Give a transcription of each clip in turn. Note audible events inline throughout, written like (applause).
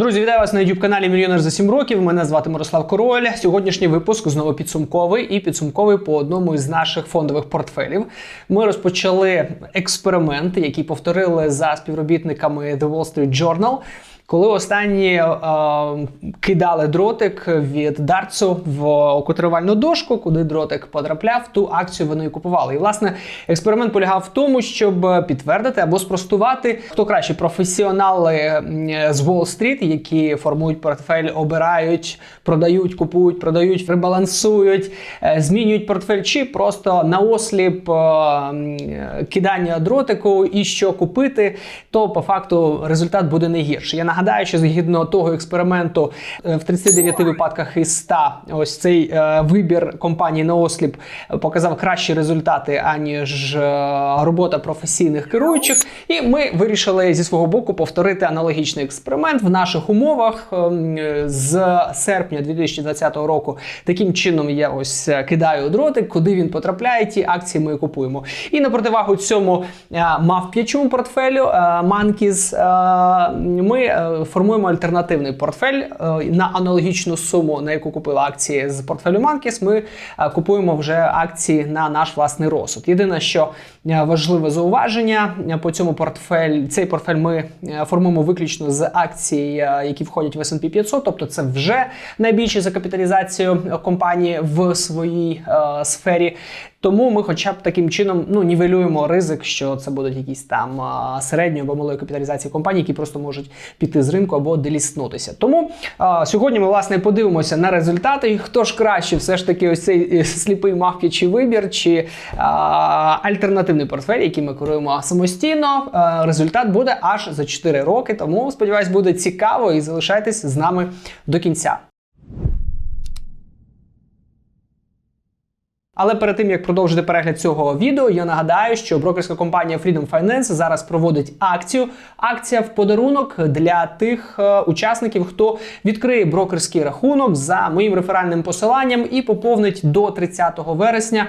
Друзі, вітаю вас на youtube каналі Мільйонер за 7 років. Мене звати Мирослав Король. Сьогоднішній випуск знову підсумковий і підсумковий по одному із наших фондових портфелів. Ми розпочали експеримент, який повторили за співробітниками The Wall Street Journal. Коли останні е, кидали дротик від Дартсу в котривальну дошку, куди дротик потрапляв, ту акцію вони і купували. І власне експеримент полягав в тому, щоб підтвердити або спростувати, хто краще професіонали з Уолл-стріт, які формують портфель, обирають, продають, купують, продають, ребалансують, е, змінюють портфель, чи просто наосліп е, кидання дротику і що купити, то по факту результат буде не гірший. Я нагадаю, що згідно того експерименту е, в 39 випадках із 100 ось цей е, вибір компанії наосліп показав кращі результати, аніж е, робота професійних керуючих. І ми вирішили зі свого боку повторити аналогічний експеримент в наших умовах з серпня 2020 року. Таким чином я ось кидаю дротик, куди він потрапляє, ті акції ми купуємо. І на противагу цьому е, мавп'ячому портфелю е, е, ми формуємо альтернативний портфель е, на аналогічну суму, на яку купили акції з портфелю Monkeys, Ми е, купуємо вже акції на наш власний розсуд. Єдине, що е, важливе зауваження по цьому портфель, цей портфель ми формуємо виключно з акцій, які входять в S&P 500, тобто це вже найбільші за капіталізацією е, компанії в своїй е, сфері. Тому ми, хоча б таким чином, ну нівелюємо ризик, що це будуть якісь там середньої або малої капіталізації компаній, які просто можуть піти з ринку або деліснутися. Тому а, сьогодні ми власне подивимося на результати. Хто ж краще, все ж таки, ось цей е, сліпий мавпічий вибір чи а, альтернативний портфель, який ми керуємо самостійно. А, результат буде аж за 4 роки. Тому сподіваюсь, буде цікаво і залишайтесь з нами до кінця. Але перед тим як продовжити перегляд цього відео, я нагадаю, що брокерська компанія Freedom Finance зараз проводить акцію. Акція в подарунок для тих е, учасників, хто відкриє брокерський рахунок за моїм реферальним посиланням і поповнить до 30 вересня.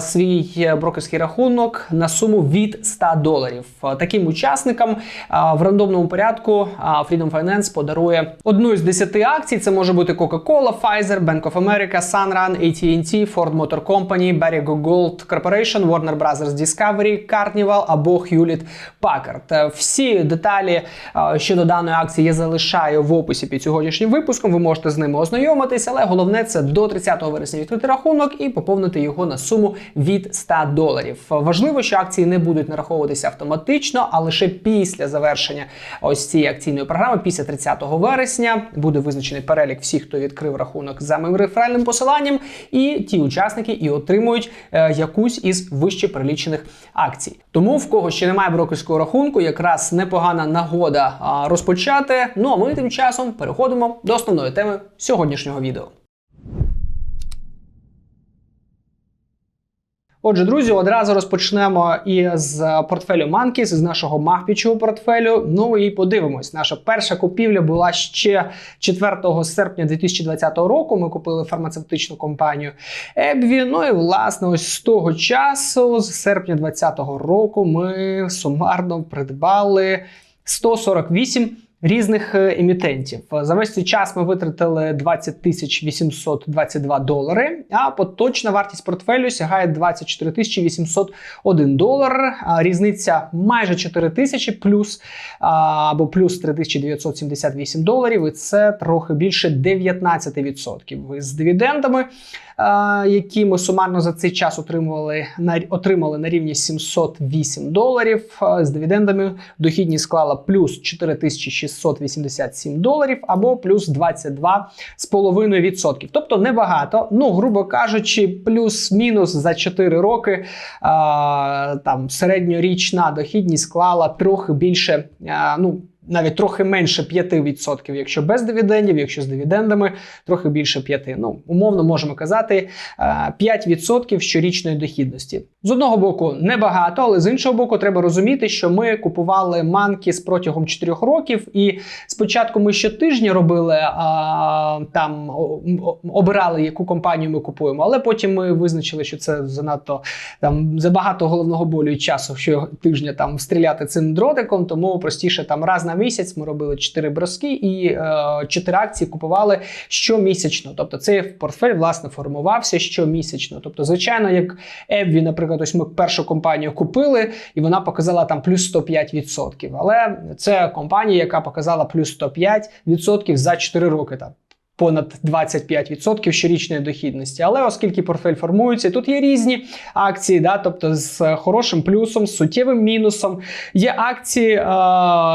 Свій е, брокерський рахунок на суму від 100 доларів. Таким учасникам в рандомному порядку е, Freedom Finance подарує одну із 10 акцій. Це може бути Coca-Cola, Pfizer, Bank of America, Sunrun, AT&T, Ford Motor Company, Berry Gold Corporation, Warner Brothers Discovery, Carnival або Hewlett Packard. Е, Всі деталі е, щодо даної акції я залишаю в описі під сьогоднішнім випуском. Ви можете з ними ознайомитись, але головне це до 30 вересня відкрити рахунок і поповнити його на суму від 100 доларів. Важливо, що акції не будуть нараховуватися автоматично, а лише після завершення ось цієї акційної програми, після 30 вересня, буде визначений перелік всіх, хто відкрив рахунок за моїм реферальним посиланням, і ті учасники і отримують е, якусь із вище перелічених акцій. Тому в кого ще немає брокерського рахунку, якраз непогана нагода розпочати. Ну а ми тим часом переходимо до основної теми сьогоднішнього відео. Отже, друзі, одразу розпочнемо із портфелю Monkeys, з нашого мавпічого портфелю. Ну і подивимось. Наша перша купівля була ще 4 серпня 2020 року. Ми купили фармацевтичну компанію Ебві. Ну і власне, ось з того часу, з серпня 2020 року, ми сумарно придбали 148 різних е, емітентів. За весь цей час ми витратили 20 тисяч 822 долари, а поточна вартість портфелю сягає 24 тисячі 801 долар. Різниця майже 4 тисячі плюс або плюс 3978 доларів. І це трохи більше 19% з дивідендами. Які ми сумарно за цей час отримували на отримали на рівні 708 доларів. З дивідендами дохідність склала плюс 4687 доларів або плюс 22,5%. Тобто небагато. Ну, грубо кажучи, плюс-мінус за 4 роки а, там середньорічна дохідність склала трохи більше. а, ну, навіть трохи менше 5%, якщо без дивідендів, якщо з дивідендами, трохи більше 5%. Ну, умовно можемо казати, е, 5% щорічної дохідності. З одного боку, небагато, але з іншого боку, треба розуміти, що ми купували Манкіс протягом 4 років, і спочатку ми щотижня робили а, там о- о- обирали, яку компанію ми купуємо, але потім ми визначили, що це занадто там забагато головного болю і часу, що тижня там стріляти цим дротиком, тому простіше там раз на місяць. Ми робили 4 броски і е, 4 акції купували щомісячно. Тобто цей портфель власне формувався щомісячно. Тобто, звичайно, як ЕВІ, наприклад, ось ми першу компанію купили, і вона показала там плюс 105%. Але це компанія, яка показала плюс 105% за 4 роки. Там понад 25% щорічної дохідності. Але оскільки портфель формується, тут є різні акції, да, тобто з хорошим плюсом, з суттєвим мінусом. Є акції, е,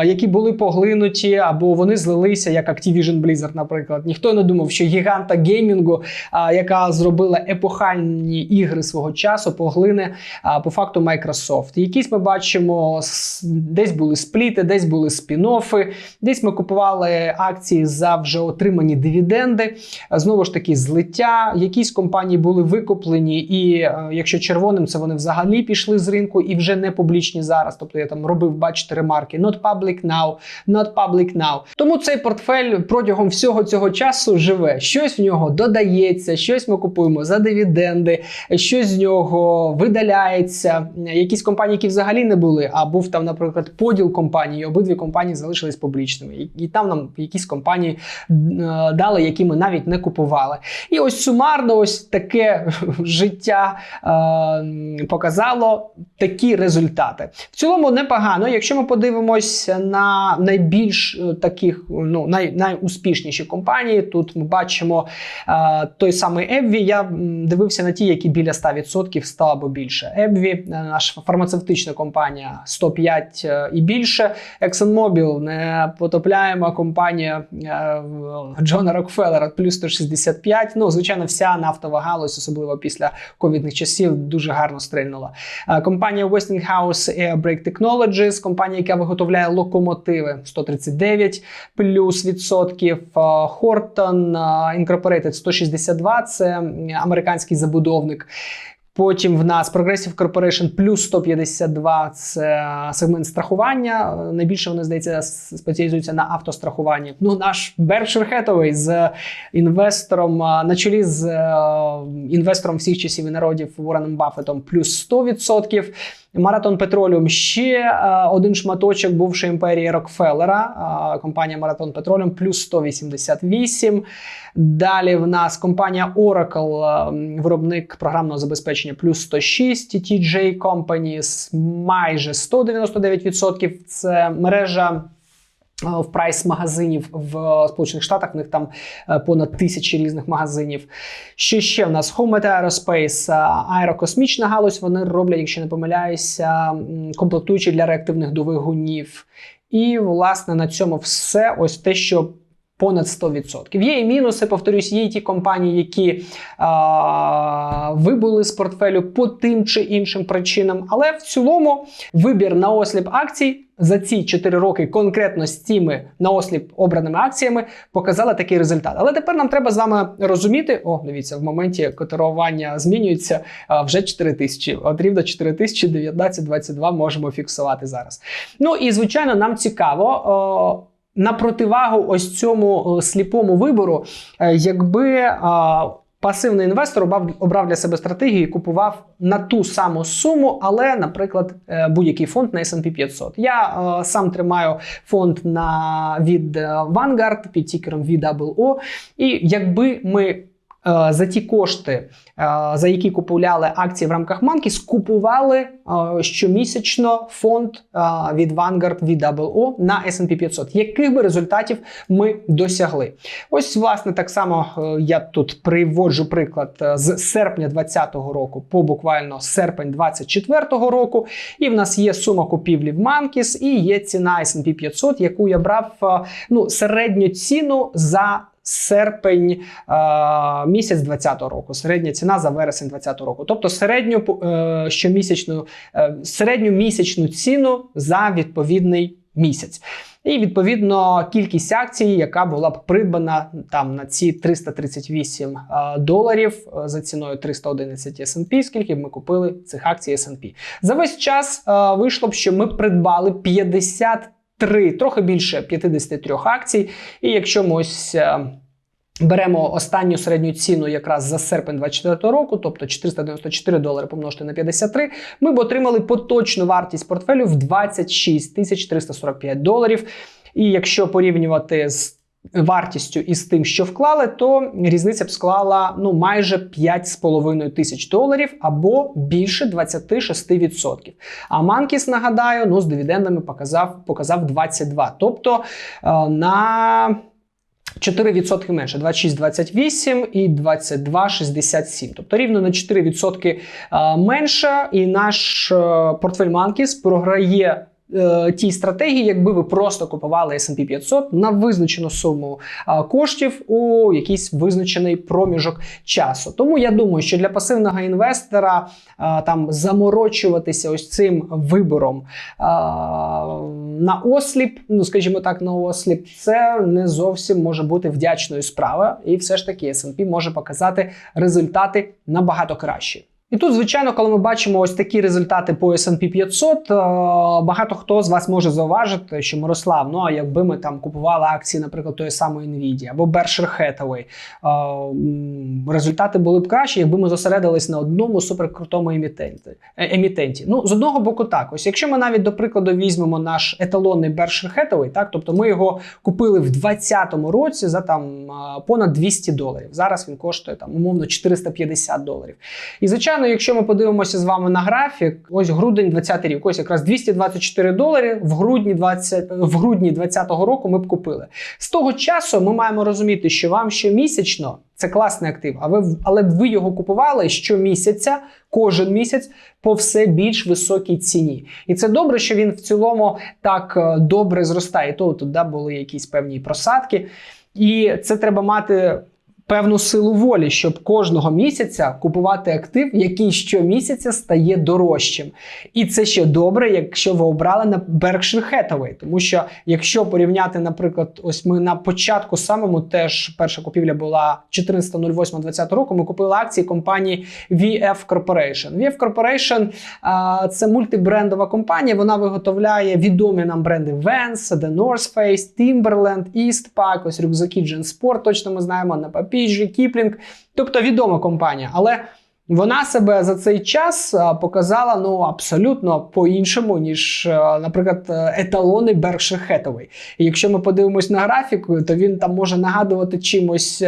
які були поглинуті, або вони злилися, як Activision Blizzard, наприклад. Ніхто не думав, що гіганта геймінгу, е, яка зробила епохальні ігри свого часу, поглине е, по факту Microsoft. Якісь ми бачимо, десь були спліти, десь були спін-оффи, десь ми купували акції за вже отримані дивіденди. Знову ж таки, злиття. Якісь компанії були викуплені, і е, якщо червоним, це вони взагалі пішли з ринку і вже не публічні зараз. Тобто я там робив, бачите, ремарки: not public now, not public now. Тому цей портфель протягом всього цього часу живе. Щось в нього додається, щось ми купуємо за дивіденди, щось з нього видаляється. Якісь компанії, які взагалі не були, а був там, наприклад, поділ компаній, і обидві компанії залишились публічними. І, і там нам якісь компанії е, дали, які ми навіть не купували. І ось сумарно, ось таке (laughs) життя е, показало такі результати. В цілому непогано. Якщо ми подивимось на найбільш е, таких, ну най, найуспішніші компанії, тут ми бачимо е, той самий Ебві. Я дивився на ті, які біля 100% стало або більше. Ебві, е, наша фармацевтична компанія 105 е, і більше. ExxonMobil, непотопляєма компанія Джона Рокфеллера, плюс 165. Ну, звичайно, вся нафтова галузь, особливо після ковідних часів, дуже гарно стрельнула. Е, Компанія Westinghouse Air Brake Technologies, компанія, яка виготовляє локомотиви 139 плюс відсотків. Е, Horton е, Incorporated 162, це американський забудовник. Потім в нас Progressive Corporation плюс 152 це сегмент страхування. Найбільше вони здається спеціалізуються на автострахуванні. Ну, наш Berkshire Hathaway з інвестором на чолі з е, інвестором всіх часів і народів Вореном Баффетом плюс 100%. Маратон Петроліум ще е, один шматочок бувшої імперії Рокфеллера. Е, компанія Маратон Петроліум плюс 188. Далі в нас компанія Oracle, е, виробник програмного забезпечення плюс 106, TJ Companies майже 199%. Це мережа. Е, В прайс магазинів в Сполучених Штатах в них там е, понад тисячі різних магазинів. Що ще в нас? Home Met Aerospace, е, аерокосмічна галузь. Вони роблять, якщо не помиляюся, комплектуючі для реактивних двигунів. І, власне, на цьому все. Ось те, що понад 100%. Є і мінуси, повторюсь, є і ті компанії, які а, вибули з портфелю по тим чи іншим причинам. Але в цілому вибір на осліп акцій за ці 4 роки конкретно з цими на осліп обраними акціями показали такий результат. Але тепер нам треба з вами розуміти: о, дивіться, в моменті котирування змінюється вже 4 тисячі. От рівно 4 тисячі 19-22 можемо фіксувати зараз. Ну і звичайно, нам цікаво. О, на противагу ось цьому сліпому вибору, е, якби пасивний інвестор обрав, для себе стратегію і купував на ту саму суму, але, наприклад, е, будь-який фонд на S&P 500. Я е, сам тримаю фонд на від е, Vanguard під тікером VWO, і якби ми за ті кошти, е, за які купували акції в рамках манки, скупували е, щомісячно фонд е, від Vanguard VWO на S&P 500. Яких би результатів ми досягли? Ось, власне, так само е, я тут приводжу приклад е, з серпня 2020 року по буквально серпень 2024 року. І в нас є сума купівлі в Манкіс і є ціна S&P 500, яку я брав е, ну, середню ціну за серпень е, місяць 2020 року, середня ціна за вересень 2020 року. Тобто середню е, щомісячну, е, середню місячну ціну за відповідний місяць. І відповідно кількість акцій, яка була б придбана там на ці 338 е, доларів за ціною 311 S&P, скільки б ми купили цих акцій S&P. За весь час вийшло б, що ми придбали 53, трохи більше 53 акцій. І якщо ми ось. е, Беремо останню середню ціну якраз за серпень 24 року, тобто 494 долари помножити на 53, ми б отримали поточну вартість портфелю в 26 тисяч 345 доларів. І якщо порівнювати з вартістю із тим, що вклали, то різниця б склала ну майже 5,5 тисяч доларів або більше 26%. А Манкіс, нагадаю, ну з дивідендами показав, показав 22. Тобто е, на 4% менше 26,28 і 22,67. Тобто рівно на 4% е, менше, і наш е, портфель Манкіс програє. Е, Тій стратегії, якби ви просто купували S&P 500 на визначену суму коштів у якийсь визначений проміжок часу. Тому я думаю, що для пасивного інвестора там заморочуватися ось цим вибором на осліп, ну скажімо так, на осліп, це не зовсім може бути вдячною справою, і все ж таки S&P може показати результати набагато кращі. І тут, звичайно, коли ми бачимо ось такі результати по S&P 500, е, багато хто з вас може зауважити, що Мирослав, ну а якби ми там купували акції, наприклад, тої самої Nvidia або Berkshire Hathaway, е, результати були б кращі, якби ми зосередились на одному суперкрутому емітенті. е, емітенті. Ну, з одного боку, так, ось якщо ми навіть до прикладу візьмемо наш еталонний Berkshire Hathaway, так, тобто ми його купили в 2020 році за там понад 200 доларів. Зараз він коштує там умовно 450 доларів. І звичайно, якщо ми подивимося з вами на графік, ось грудень 20 рік, ось якраз 224 долари в грудні 20, в грудні 2020 року ми б купили. З того часу ми маємо розуміти, що вам щомісячно це класний актив, а ви але б ви його купували щомісяця, кожен місяць по все більш високій ціні. І це добре, що він в цілому так е, добре зростає. То тут да, були якісь певні просадки. І це треба мати певну силу волі, щоб кожного місяця купувати актив, який щомісяця стає дорожчим. І це ще добре, якщо ви обрали на Berkshire Hathaway. Тому що якщо порівняти, наприклад, ось ми на початку самому теж перша купівля була 14.08.2020 року. Ми купили акції компанії VF Corporation. VF Corporation а, це мультибрендова компанія. Вона виготовляє відомі нам бренди Vans, The North Face, Timberland, Eastpak, ось рюкзаки Sport, точно ми знаємо на Papiji, Кіплінг, Тобто відома компанія. Але вона себе за цей час показала ну абсолютно по-іншому, ніж, наприклад, е, еталони Berkshire Hathaway. І якщо ми подивимось на графіку, то він там може нагадувати чимось.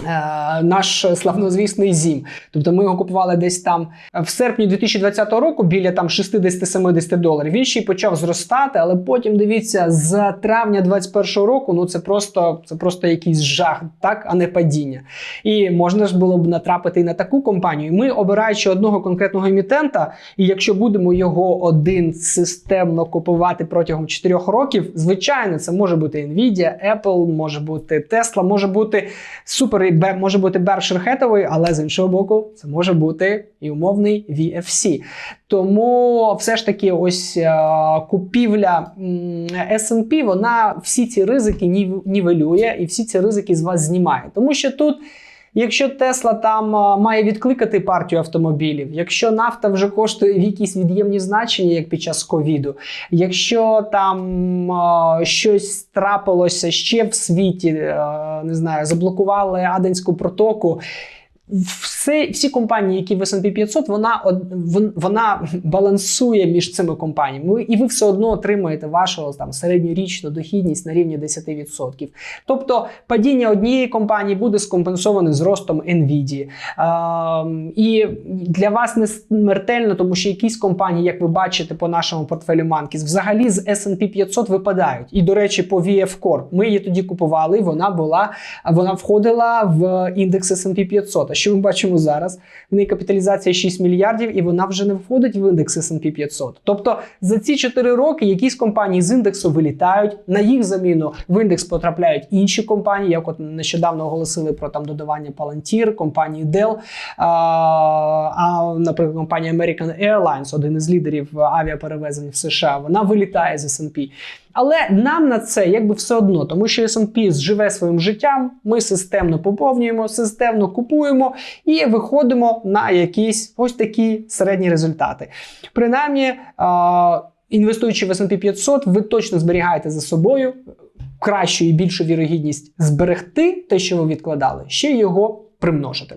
Е, е, Наш славнозвісний зім. Тобто ми його купували десь там в серпні 2020 року біля там 60-70 доларів. Він ще й почав зростати, але потім дивіться, з травня 2021 року ну це просто це просто якийсь жах, так, а не падіння. І можна ж було б натрапити і на таку компанію. Ми, обираючи одного конкретного емітента, і якщо будемо його один системно купувати протягом 4 років, звичайно, це може бути Nvidia, Apple, може бути Tesla, може бути супер, Бе- може бути Бер шерхетовий, але з іншого боку, це може бути і умовний VFC. Тому все ж таки, ось е, купівля S&P, вона всі ці ризики нів- нівелює і всі ці ризики з вас знімає. Тому що тут. Якщо Тесла там має відкликати партію автомобілів, якщо нафта вже коштує в якісь від'ємні значення, як під час ковіду, якщо там а, щось трапилося ще в світі, а, не знаю, заблокували Аденську протоку. Все, всі компанії, які в S&P 500, вона, вона балансує між цими компаніями, і ви все одно отримуєте вашу там середньорічну дохідність на рівні 10%. Тобто падіння однієї компанії буде скомпенсоване зростом Nvidia. Ем, і для вас не смертельно, тому що якісь компанії, як ви бачите по нашому портфелю Манкіс, взагалі з S&P 500 випадають. І, до речі, по VF Corp ми її тоді купували, вона була, вона входила в індекс S&P 500. Що ми бачимо зараз? В неї капіталізація 6 мільярдів, і вона вже не входить в індекс S&P 500. Тобто за ці 4 роки якісь компанії з індексу вилітають, на їх заміну в індекс потрапляють інші компанії, як от нещодавно оголосили про там додавання Palantir, компанії Dell, а, а наприклад, компанія American Airlines, один із лідерів авіаперевезень в США, вона вилітає з S&P. Але нам на це якби все одно, тому що S&P живе своїм життям, ми системно поповнюємо, системно купуємо і виходимо на якісь ось такі середні результати. Принаймні, інвестуючи в S&P 500, ви точно зберігаєте за собою кращу і більшу вірогідність зберегти те, що ви відкладали, ще його примножити.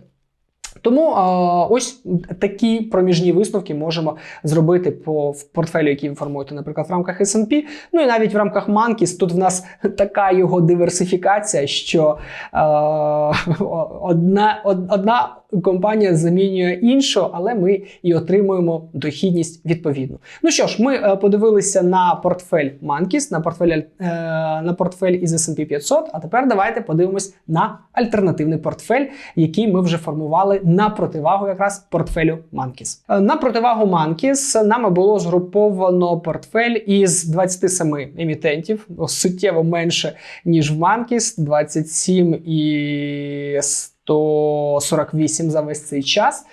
Тому е, ось такі проміжні висновки можемо зробити по в портфелю, який ви формуєте, наприклад, в рамках S&P. Ну і навіть в рамках Monkeys. Тут в нас (laughs) така його диверсифікація, що е, (laughs) одна, од- одна компанія замінює іншу, але ми і отримуємо дохідність відповідну. Ну що ж, ми е, подивилися на портфель Monkeys, на портфель, е, на портфель із S&P 500, а тепер давайте подивимось на альтернативний портфель, який ми вже формували на противагу якраз портфелю Monkeys. Е, На противагу Monkeys нами було згруповано портфель із 27 емітентів, суттєво менше, ніж в Monkeys, 27 і 148 за весь цей час.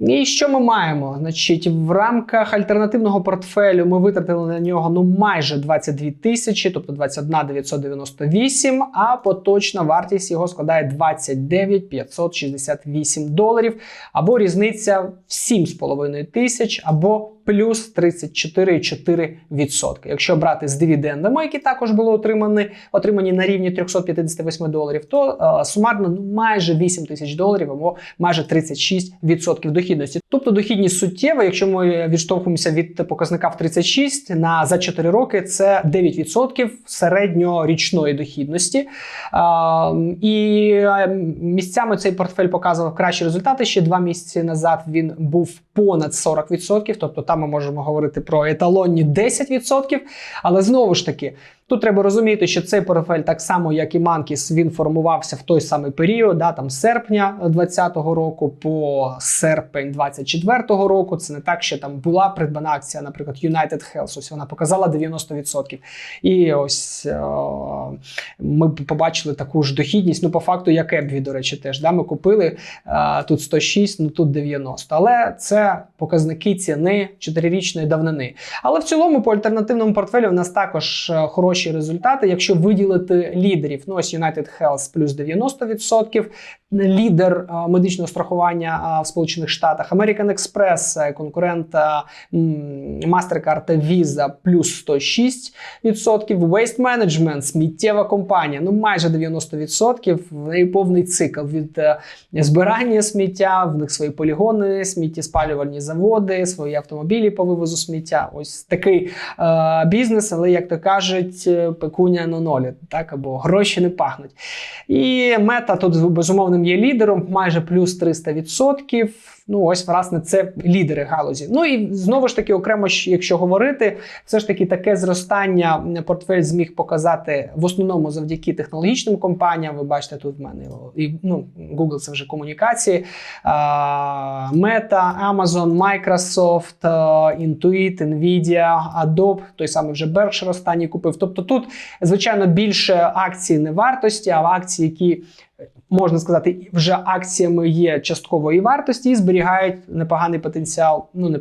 І що ми маємо? Значить, в рамках альтернативного портфелю ми витратили на нього ну майже 22 тисячі, тобто 21 998, а поточна вартість його складає 29 568 доларів, або різниця в 7,5 тисяч, або плюс 34,4%. Якщо брати з дивідендами, які також були отримані, отримані на рівні 358 доларів, то е, сумарно ну, майже 8 тисяч доларів або майже 36% дохідності. Тобто дохідність суттєва, якщо ми відштовхуємося від показника в 36 на за 4 роки, це 9% середньорічної дохідності. А, і е, місцями цей портфель показував кращі результати. Ще два місяці назад він був понад 40%, тобто там ми можемо говорити про еталонні 10%. Але знову ж таки, тут треба розуміти, що цей портфель, так само як і Манкіс, він формувався в той самий період, да, там серпня 2020 року по серпень 2024 року. Це не так, що там була придбана акція, наприклад, United Health, ось вона показала 90%. І ось е, ми побачили таку ж дохідність. Ну, по факту, як Ебві, до речі, теж да, ми купили е, тут 106, ну тут 90. Але це показники ціни 4-річної давнини. Але в цілому по альтернативному портфелю в нас також е, хороші результати. Якщо виділити лідерів, ну ось United Health плюс 90%, лідер е, медичного страхування е, в Сполучених Штатах, American Express, е, конкурент Mastercard та Visa плюс 106%, Waste Management, сміттєва компанія, ну майже 90%, в неї повний цикл від збирання сміття, в них свої полігони, сміттєспалювальні заводи, свої автомобілі по вивозу сміття. Ось такий е, бізнес, але як то кажуть, е, пекуня на нолі, так або гроші не пахнуть. І мета тут безумовним є лідером, майже плюс 300%. Ну, ось, власне, це лідери галузі. Ну і знову ж таки, окремо, якщо говорити, все ж таки таке зростання портфель зміг показати в основному завдяки технологічним компаніям. Ви бачите, тут в мене і ну, Google це вже комунікації. а, Meta, Amazon, Microsoft, а, Intuit, Nvidia, Adobe, той самий вже Berkshire останній купив. Тобто тут, звичайно, більше акцій не вартості, а акції, які можна сказати, вже акціями є часткової вартості і зберігають непоганий потенціал. Ну не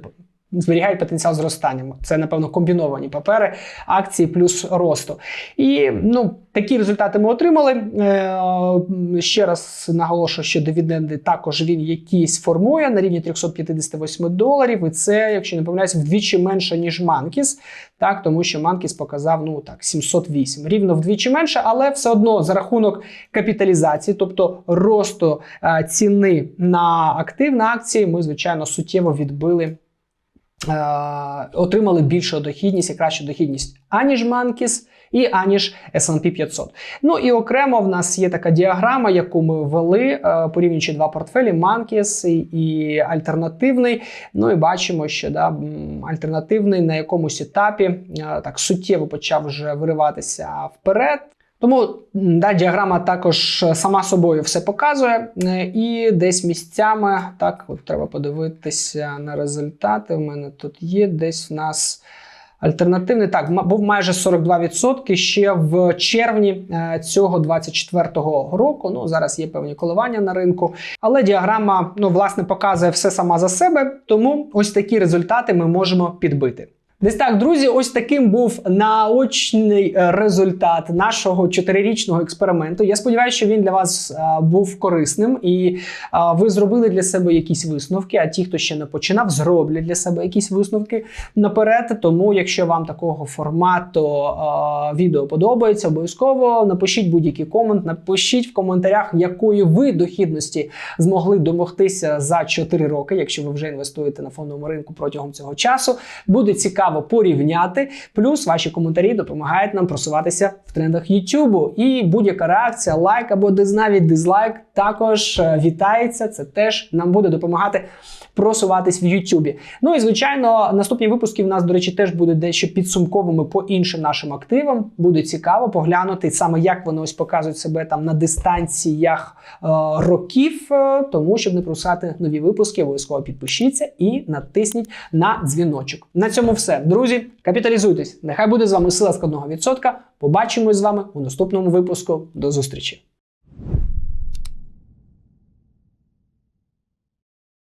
зберігають потенціал зростання. Це напевно комбіновані папери, акції плюс росту. І ну такі результати ми отримали. Е, ще раз наголошую, що дивіденди також він якісь формує на рівні 358 доларів. І це, якщо не помиляюсь, вдвічі менше ніж Манкіс. Так, тому що Манкіс показав ну так 708. Рівно вдвічі менше, але все одно за рахунок капіталізації, тобто росту е, ціни на актив на акції, ми звичайно суттєво відбили. Е, Отримали більшу дохідність і кращу дохідність аніж Манкіс і аніж S&P 500. Ну і окремо в нас є така діаграма, яку ми ввели, е, порівнюючи два портфелі: Манкіс і, альтернативний. Ну і бачимо, що да, альтернативний на якомусь етапі е, так суттєво почав вже вириватися вперед. Тому да, діаграма також е, сама собою все показує, е, і десь місцями так от треба подивитися на результати. У мене тут є десь в нас. Альтернативний так був майже 42% ще в червні е, цього 24-го року. Ну зараз є певні коливання на ринку, але діаграма ну власне показує все сама за себе. Тому ось такі результати ми можемо підбити. Десь так, друзі, ось таким був наочний е, результат нашого чотирирічного експерименту. Я сподіваюся, що він для вас е, був корисним і е, ви зробили для себе якісь висновки. А ті, хто ще не починав, зроблять для себе якісь висновки наперед. Тому, якщо вам такого формату відео подобається, обов'язково напишіть будь-який комент, напишіть в коментарях, якої ви дохідності змогли домогтися за 4 роки, якщо ви вже інвестуєте на фондовому ринку протягом цього часу. Буде цікаво порівняти. Плюс ваші коментарі допомагають нам просуватися в трендах YouTube. І будь-яка реакція, лайк або навіть дизлайк також е, вітається. Це теж нам буде допомагати просуватись в YouTube. Ну і звичайно, наступні випуски в нас, до речі, теж будуть дещо підсумковими по іншим нашим активам. Буде цікаво поглянути саме, як вони ось показують себе там на дистанціях е, років. Е, тому, щоб не пропускати нові випуски, обов'язково підпишіться і натисніть на дзвіночок. На цьому все, друзі. Капіталізуйтесь. Нехай буде з вами сила складного відсотка. Побачимось з вами у наступному випуску. До зустрічі.